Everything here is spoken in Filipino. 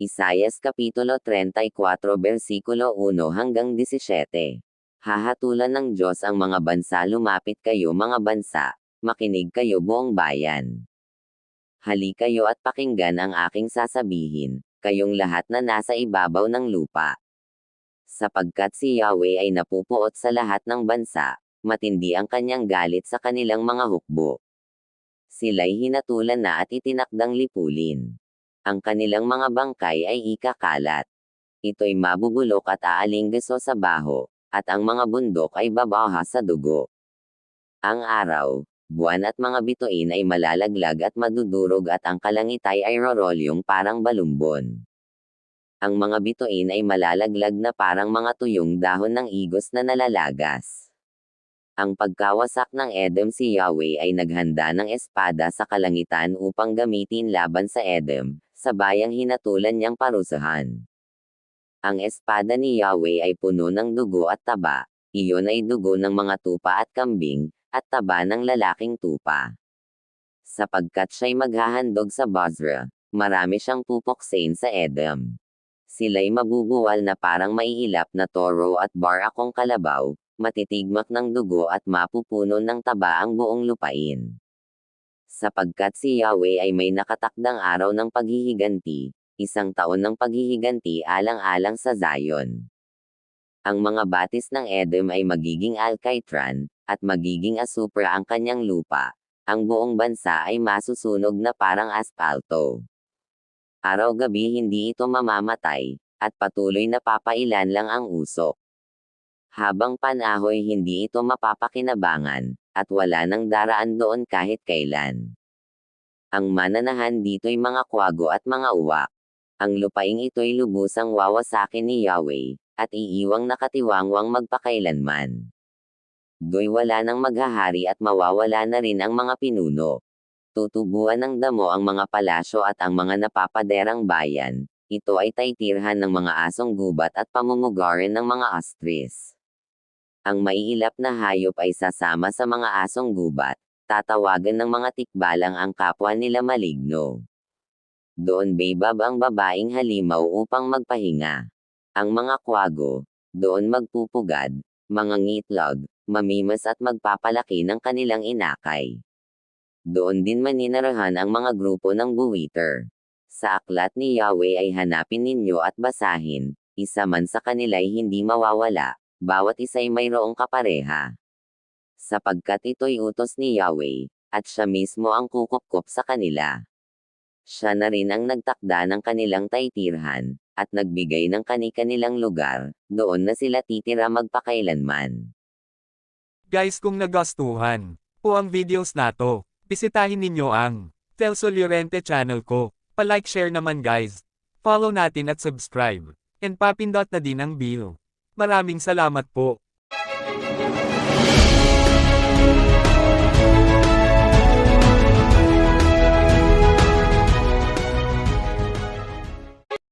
Isayas Kapitulo 34 versikulo 1 hanggang 17. Hahatulan ng Diyos ang mga bansa lumapit kayo mga bansa, makinig kayo buong bayan. Hali kayo at pakinggan ang aking sasabihin, kayong lahat na nasa ibabaw ng lupa. Sapagkat si Yahweh ay napupuot sa lahat ng bansa, matindi ang kanyang galit sa kanilang mga hukbo. Sila'y hinatulan na at itinakdang lipulin ang kanilang mga bangkay ay ikakalat. Ito'y mabubulok at aalinggaso sa baho, at ang mga bundok ay babaha sa dugo. Ang araw, buwan at mga bituin ay malalaglag at madudurog at ang kalangitay ay rorolyong parang balumbon. Ang mga bituin ay malalaglag na parang mga tuyong dahon ng igos na nalalagas. Ang pagkawasak ng Edom si Yahweh ay naghanda ng espada sa kalangitan upang gamitin laban sa Edom, sa bayang hinatulan niyang parusahan. Ang espada ni Yahweh ay puno ng dugo at taba, iyon ay dugo ng mga tupa at kambing, at taba ng lalaking tupa. Sapagkat siya'y maghahandog sa Basra, marami siyang pupoksain sa Edom. Sila'y mabubuwal na parang maiilap na toro at bar akong kalabaw, matitigmak ng dugo at mapupuno ng taba ang buong lupain sapagkat si Yahweh ay may nakatakdang araw ng paghihiganti, isang taon ng paghihiganti alang-alang sa Zion. Ang mga batis ng Edom ay magiging alkaitran, at magiging asupra ang kanyang lupa. Ang buong bansa ay masusunog na parang aspalto. Araw-gabi hindi ito mamamatay, at patuloy na papailan lang ang usok. Habang panahoy hindi ito mapapakinabangan, at wala nang daraan doon kahit kailan. Ang mananahan dito'y mga kwago at mga uwak. Ang lupaing ito'y lubusang wawasakin ni Yahweh, at iiwang nakatiwangwang magpakailanman. Do'y wala nang maghahari at mawawala na rin ang mga pinuno. Tutubuan ng damo ang mga palasyo at ang mga napapaderang bayan, ito ay taitirhan ng mga asong gubat at pamumugarin ng mga astris ang maiilap na hayop ay sasama sa mga asong gubat, tatawagan ng mga tikbalang ang kapwa nila maligno. Doon baybab ang babaeng halimaw upang magpahinga. Ang mga kwago, doon magpupugad, mga ngitlog, mamimas at magpapalaki ng kanilang inakay. Doon din maninarahan ang mga grupo ng buwiter. Sa aklat ni Yahweh ay hanapin ninyo at basahin, isa man sa kanila'y hindi mawawala, bawat isa'y mayroong kapareha. Sapagkat ito'y utos ni Yahweh, at siya mismo ang kukupkop sa kanila. Siya na rin ang nagtakda ng kanilang taitirhan, at nagbigay ng kani-kanilang lugar, doon na sila titira magpakailanman. Guys kung nagustuhan po ang videos nato, bisitahin ninyo ang Telso Llorente channel ko. Pa-like share naman guys. Follow natin at subscribe. And papindot na din ang bell. Maraming salamat po.